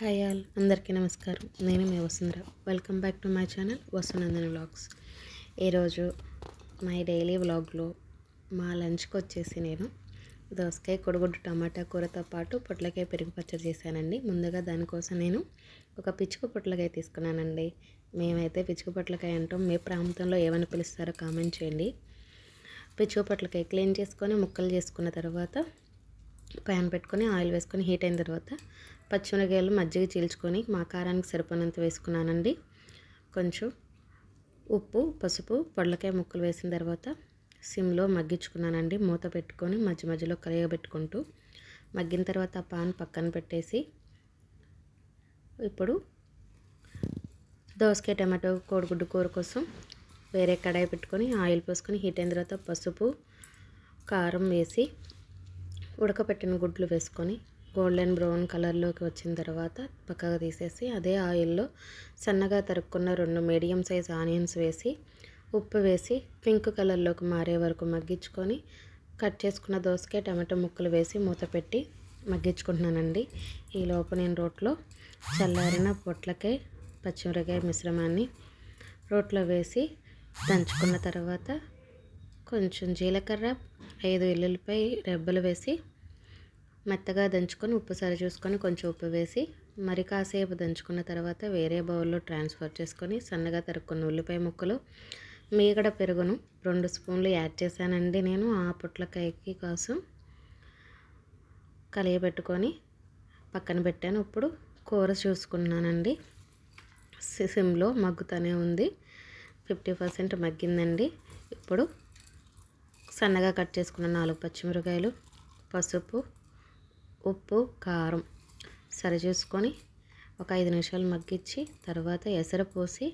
Hi all అందరికీ నమస్కారం. నేను మీ Vasundhara. Welcome back to my channel Vasunandana vlogs. ఈరోజు మై డైలీ వ్లాగ్లో మా లంచ్కి వచ్చేసి నేను దోసకాయ కొడుగుడ్డు టమాటా కూరతో పాటు పొట్లకాయ పెరుగు పచ్చడి చేశానండి. ముందుగా దానికోసం నేను ఒక పిచ్చుక పొట్లకాయ తీసుకున్నానండి. మేమైతే పిచ్చుక పొట్లకాయ అంటాం. మీ ప్రాంతంలో ఏమని పిలుస్తారో కామెంట్ చేయండి. పిచ్చుక పొట్లకాయ క్లీన్ చేసుకొని ముక్కలు చేసుకున్న తర్వాత ప్యాన్ పెట్టుకొని ఆయిల్ వేసుకొని హీట్ అయిన తర్వాత పచ్చిమిరకాయలు మజ్జిగ చీల్చుకొని మా కారానికి సరిపోయినంత వేసుకున్నానండి. కొంచెం ఉప్పు పసుపు పొడలకాయ ముక్కలు వేసిన తర్వాత సిమ్లో మగ్గించుకున్నానండి. మూత పెట్టుకొని మధ్య మధ్యలో కలిగబెట్టుకుంటూ మగ్గిన తర్వాత ఆ పాన్ పక్కన పెట్టేసి ఇప్పుడు దోసకాయ టమాటో కోడిగుడ్డు కూర కోసం వేరే కడాయి పెట్టుకొని ఆయిల్ పోసుకొని హీట్ అయిన తర్వాత పసుపు కారం వేసి ఉడకపెట్టిన గుడ్లు వేసుకొని గోల్డెన్ బ్రౌన్ కలర్లోకి వచ్చిన తర్వాత పక్కగా తీసేసి అదే ఆయిల్లో సన్నగా తరుక్కున్న రెండు మీడియం సైజ్ ఆనియన్స్ వేసి ఉప్పు వేసి పింక్ కలర్లోకి మారే వరకు మగ్గించుకొని కట్ చేసుకున్న దోసకాయ టమాటో ముక్కలు వేసి మూత పెట్టి మగ్గించుకుంటున్నానండి. ఈ లోపు నేను రోట్లో చల్లారిన పొట్లకాయ పచ్చిమిరకాయ మిశ్రమాన్ని రోట్లో వేసి దంచుకున్న తర్వాత కొంచెం జీలకర్ర ఐదు ఎల్లుల్లిపై రెబ్బలు వేసి మెత్తగా దంచుకొని ఉప్పు సరి చూసుకొని కొంచెం ఉప్పు వేసి మరి కాసేపు దంచుకున్న తర్వాత వేరే బౌల్లో ట్రాన్స్ఫర్ చేసుకొని సన్నగా తరుక్కున్న ఉల్లిపాయ ముక్కలు మీగడ పెరుగును రెండు స్పూన్లు యాడ్ చేశానండి నేను ఆ పొట్లకాయకి కోసం కలియబెట్టుకొని పక్కన పెట్టాను. ఇప్పుడు కూర చూసుకున్నానండి. సిమ్లో మగ్గుతూనే ఉంది. ఫిఫ్టీ పర్సెంట్ మగ్గిందండి. ఇప్పుడు సన్నగా కట్ చేసుకున్న నాలుగు పచ్చిమిరకాయలు పసుపు ఉప్పు కారం సరిచూసుకొని ఒక ఐదు నిమిషాలు మగ్గించి తర్వాత ఎసరు పోసి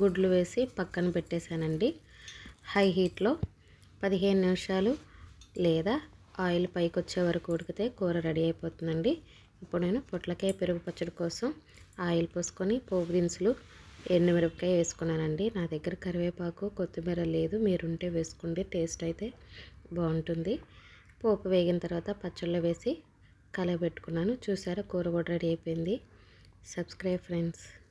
గుడ్లు వేసి పక్కన పెట్టేశానండి. హై హీట్లో పదిహేను నిమిషాలు లేదా ఆయిల్ పైకి వచ్చే వరకు ఉడికితే కూర రెడీ అయిపోతుందండి. ఇప్పుడు నేను పొట్లకాయ పెరుగు పచ్చడి కోసం ఆయిల్ పోసుకొని పోపు దినుసులు ఎండుమిరపకాయ వేసుకున్నానండి. నా దగ్గర కరివేపాకు కొత్తిమీర లేదు. మీరుంటే వేసుకోండి టేస్ట్ అయితే బాగుంటుంది. పోపు వేగిన తర్వాత పచ్చళ్ళు వేసి కలగబెట్టుకున్నాను. చూసారా? కూర కూడా రెడీ అయిపోయింది. Subscribe friends.